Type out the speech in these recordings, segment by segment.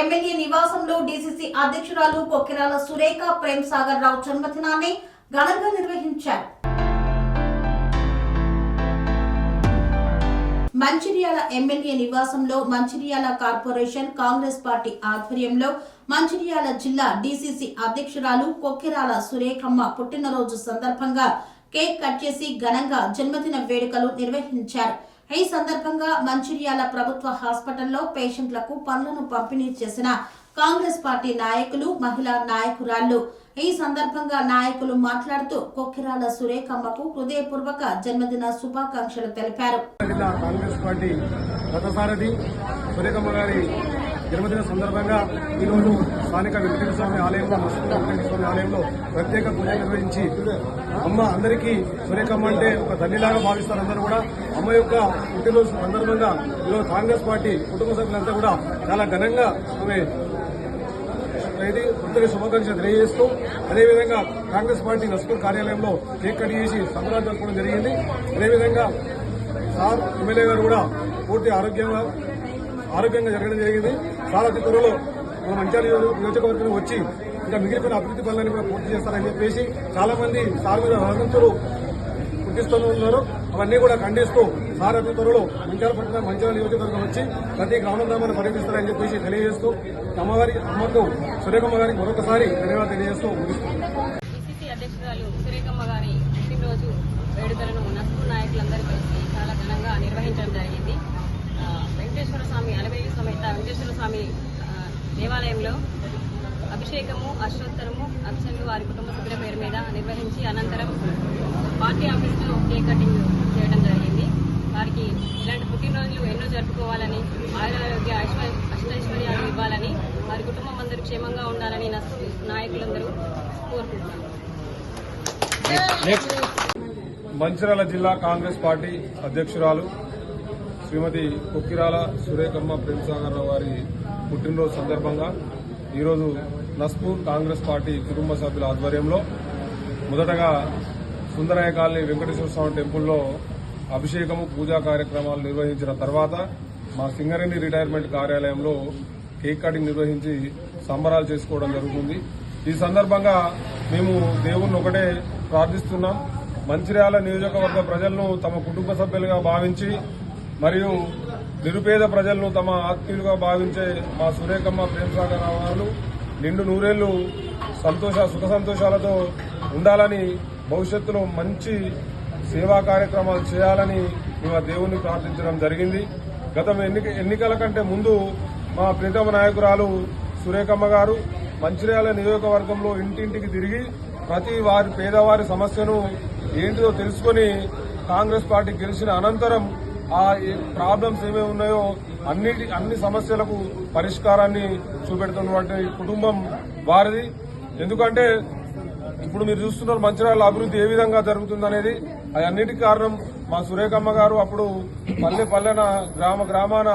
MLA నివాసంలో DCC అధ్యక్షురాలు కొక్కిరాల సురేఖ ప్రేమ్ సాగర్ రావు జన్మదినాన్ని ఘనంగా నిర్వహించారు. మంచిర్యాల ఎమ్మెల్యే నివాసంలో మంచిర్యాల కార్పొరేషన్ కాంగ్రెస్ పార్టీ ఆధ్వర్యంలో మంచిర్యాల జిల్లా డీసీసీ అధ్యక్షురాలు కొక్కిరాల సురేఖమ్మ పుట్టినరోజు సందర్భంగా కేక్ కట్ చేసి ఘనంగా జన్మదిన వేడుకలు నిర్వహించారు. ఈ సందర్భంగా మంచిర్యాల ప్రభుత్వ హాస్పిటల్లో పేషెంట్లకు పనులను పంపిణీ చేసిన కాంగ్రెస్ పార్టీ నాయకులు మహిళా నాయకురాళ్ళు ఈ సందర్భంగా నాయకులు మాట్లాడుతూ కొక్కిరాల సురేఖమ్మకు హృదయపూర్వక జన్మదిన శుభాకాంక్షలు తెలిపారు. కాంగ్రెస్ పార్టీ సురేఖమ్మ గారి జన్మదిన సందర్భంగా ఈరోజు స్థానిక వెంకటేశ్వర స్వామి ఆలయంలో వెంకటేశ్వర స్వామి ఆలయంలో ప్రత్యేక పూజ నిర్వహించి అమ్మ అందరికీ సురేఖమ్మ అంటే ఒక తల్లిలాగా భావిస్తారు అందరూ కూడా. అమ్మ యొక్క పుట్టినరోజు సందర్భంగా ఈరోజు కాంగ్రెస్ పార్టీ కుటుంబ సభ్యులంతా కూడా చాలా ఘనంగా ఆమె ఇది కొత్తగా శుభాకాంక్షలు తెలియజేస్తూ అదేవిధంగా కాంగ్రెస్ పార్టీ నస్కూర్ కార్యాలయంలో కేక్ కట్ చేసి సంబరాలు జరుపుకోవడం జరిగింది. అదేవిధంగా సార్ ఎమ్మెల్యే గారు కూడా పూర్తి ఆరోగ్యంగా ఆరోగ్యంగా జరగడం జరిగింది. చాలా చిత్రంలో త్వరలో మన మంచాల నియోజకవర్గం వచ్చి ఇంకా మిగిలిపోయిన అభివృద్ధి పనులను కూడా పూర్తి చేస్తారని చెప్పేసి చాలా మంది సార్ మీద వదంతులు ఉన్నారు. అవన్నీ కూడా ఖండిస్తూ సార్ అతి త్వరలో మంచాల పట్టణ మంచాల నియోజకవర్గం వచ్చి ప్రతి గ్రామం గ్రామాన్ని పర్యటిస్తారని చెప్పేసి తెలియజేస్తూ అమ్మవారి అమ్మకు సురేఖమ్మ గారికి మరొకసారి ధన్యవాదాలు తెలియజేస్తూ అధ్యక్షురాలు సురేఖమ్మ గారి పుట్టినరోజు వేడుకలను నస్పూర్ నాయకులందరూ కలిసి చాలా ఘనంగా నిర్వహించడం జరిగింది. వెంకటేశ్వర స్వామి అలవేలి సమేత వెంకటేశ్వర స్వామి ఆ, అభిషేకము అశ్వత్తరము అర్చనలు వారి కుటుంబ సభ్యుల పేరు మీద నిర్వహించి అనంతరం పార్టీ ఆఫీసులో కేక్ కటింగ్ చేయడం జరిగింది. వారికి ఇలాంటి పుట్టినరోజులు ఎన్నో జరుపుకోవాలని ఆయురారోగ్య అష్టైశ్వర్యాలు ఇవ్వాలని వారి కుటుంబం అందరూ క్షేమంగా ఉండాలని నాయకులందరూ కోరుకుంటున్నారు. మంచిర్యాల జిల్లా కాంగ్రెస్ పార్టీ అధ్యక్షురాలు శ్రీమతి కుక్కిరాల సురేఖమ్మ ప్రేమసాగర్రావు వారి పుట్టినరోజు సందర్భంగా ఈరోజు నస్పూర్ కాంగ్రెస్ పార్టీ కుటుంబ సభ్యుల ఆధ్వర్యంలో మొదటగా సుందరయ్య కాలనీ వెంకటేశ్వర స్వామి టెంపుల్లో అభిషేకము పూజా కార్యక్రమాలు నిర్వహించిన తర్వాత మా సింగరేణి రిటైర్మెంట్ కార్యాలయంలో కేక్ కటింగ్ నిర్వహించి సంబరాలు చేసుకోవడం జరుగుతుంది. ఈ సందర్భంగా మేము దేవుణ్ణి ఒకటే ప్రార్థిస్తున్నాం. మంచిర్యాల నియోజకవర్గ ప్రజలను తమ కుటుంబ సభ్యులుగా భావించి మరియు నిరుపేద ప్రజలను తమ ఆత్మీయులుగా భావించే మా సురేఖమ్మ ప్రేమసాగర్ రావు గారు నిండు నూరేళ్ళు సంతోష సుఖ సంతోషాలతో ఉండాలని భవిష్యత్తులో మంచి సేవా కార్యక్రమాలు చేయాలని మేము ఆ దేవుణ్ణి ప్రార్థించడం జరిగింది. గత ఎన్నిక ఎన్నికల కంటే ముందు మా ప్రీతమ నాయకురాలు సురేఖమ్మ గారు మంచిర్యాల నియోజకవర్గంలో ఇంటింటికి తిరిగి ప్రతి వారి పేదవారి సమస్యను ఏంటిదో తెలుసుకొని కాంగ్రెస్ పార్టీ గెలిచిన అనంతరం ఆ ప్రాబ్లమ్స్ ఏమేమి ఉన్నాయో అన్నిటి అన్ని సమస్యలకు పరిష్కారాన్ని చూపెడుతున్నటువంటి కుటుంబం వారిది. ఎందుకంటే ఇప్పుడు మీరు చూస్తున్నారు మంచిర్యాల అభివృద్ధి ఏ విధంగా జరుగుతుందనేది. అది అన్నిటికీ కారణం మా సురేఖమ్మ గారు అప్పుడు పల్లె పల్లెన గ్రామ గ్రామాన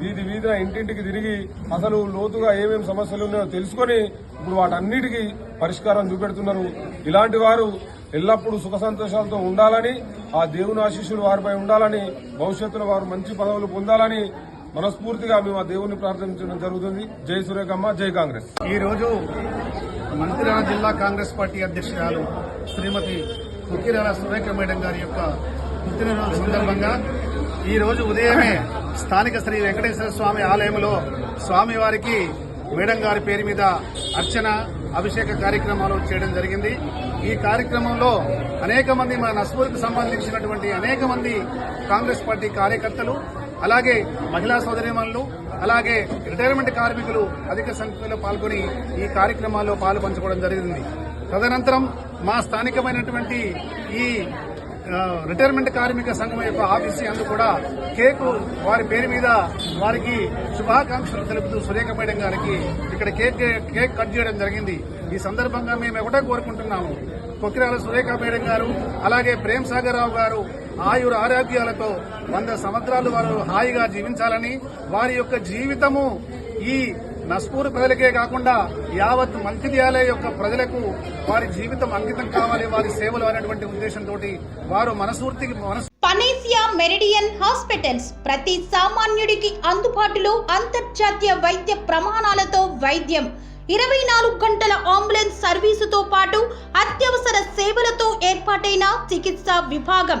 వీధి వీధిన ఇంటింటికి తిరిగి అసలు లోతుగా ఏమేమి సమస్యలు ఉన్నాయో తెలుసుకొని ఇప్పుడు వాటన్నిటికీ పరిష్కారం చూపెడుతున్నారు. ఇలాంటి వారు ఎల్లప్పుడూ సుఖ సంతోషాలతో ఉండాలని ఆ దేవుని ఆశీస్సులు వారిపై ఉండాలని భవిష్యత్తులో వారు మంచి పదవులు పొందాలని మనస్ఫూర్తిగా మేము ఆ దేవుని ప్రార్థించడం జరుగుతుంది. జై సురేఖమ్మ జై కాంగ్రెస్. ఈ రోజు మంత్రిరాల జిల్లా కాంగ్రెస్ పార్టీ అధ్యక్షురాలు శ్రీమతి కుక్కిరాల సురేఖ మేడం గారి యొక్క పుట్టినరోజు సందర్భంగా ఈ రోజు ఉదయమే స్థానిక శ్రీ వెంకటేశ్వర స్వామి ఆలయంలో స్వామివారికి మేడం గారి పేరు మీద అర్చన అభిషేక కార్యక్రమాలు చేయడం జరిగింది. ఈ కార్యక్రమంలో అనేక మంది మన నస్పూర్కి సంబంధించినటువంటి అనేక మంది కాంగ్రెస్ పార్టీ కార్యకర్తలు అలాగే మహిళా సోదరిమణులు అలాగే రిటైర్మెంట్ కార్మికులు అధిక సంఖ్యలో పాల్గొని ఈ కార్యక్రమాల్లో పాలు పంచుకోవడం జరిగింది. తదనంతరం మా స్థానికమైనటువంటి ఈ రిటైర్మెంట్ కార్మిక సంఘం యొక్క ఆఫీస్ అందు కూడా కేకు వారి పేరు మీద వారికి శుభాకాంక్షలు తెలుపుతూ సురేఖ మేడం గారికి ఇక్కడ కేక్ కేక్ కట్ చేయడం జరిగింది. ఈ సందర్భంగా మేము ఒకటే కోరుకుంటున్నాము. కొక్కిరాల సురేఖ మేడం గారు అలాగే ప్రేమ్ సాగర్ రావు గారు ఆయుర ఆరోగ్యాలతో వంద సంవత్సరాలు వారు హాయిగా జీవించాలని వారి యొక్క జీవితము ఈ నస్పూర్ ప్రజలకే కాకుండా యావత్ మంచిర్యాల యొక్క ప్రజలకు వారి జీవితం అంకితం కావాలి వారి సేవలు అనేటువంటి ఉద్దేశంతో వారు మనస్ఫూర్తికి పనేసియా మెరిడియన్ హాస్పిటల్స్ ప్రతి సామాన్యుడికి అందుబాటులో అంతర్జాతీయ వైద్య ప్రమాణాలతో వైద్యం. ఇరవై నాలుగు గంటల అంబులెన్స్ సర్వీసుతో పాటు అత్యవసర సేవలతో ఏర్పాటైన చికిత్సా విభాగం.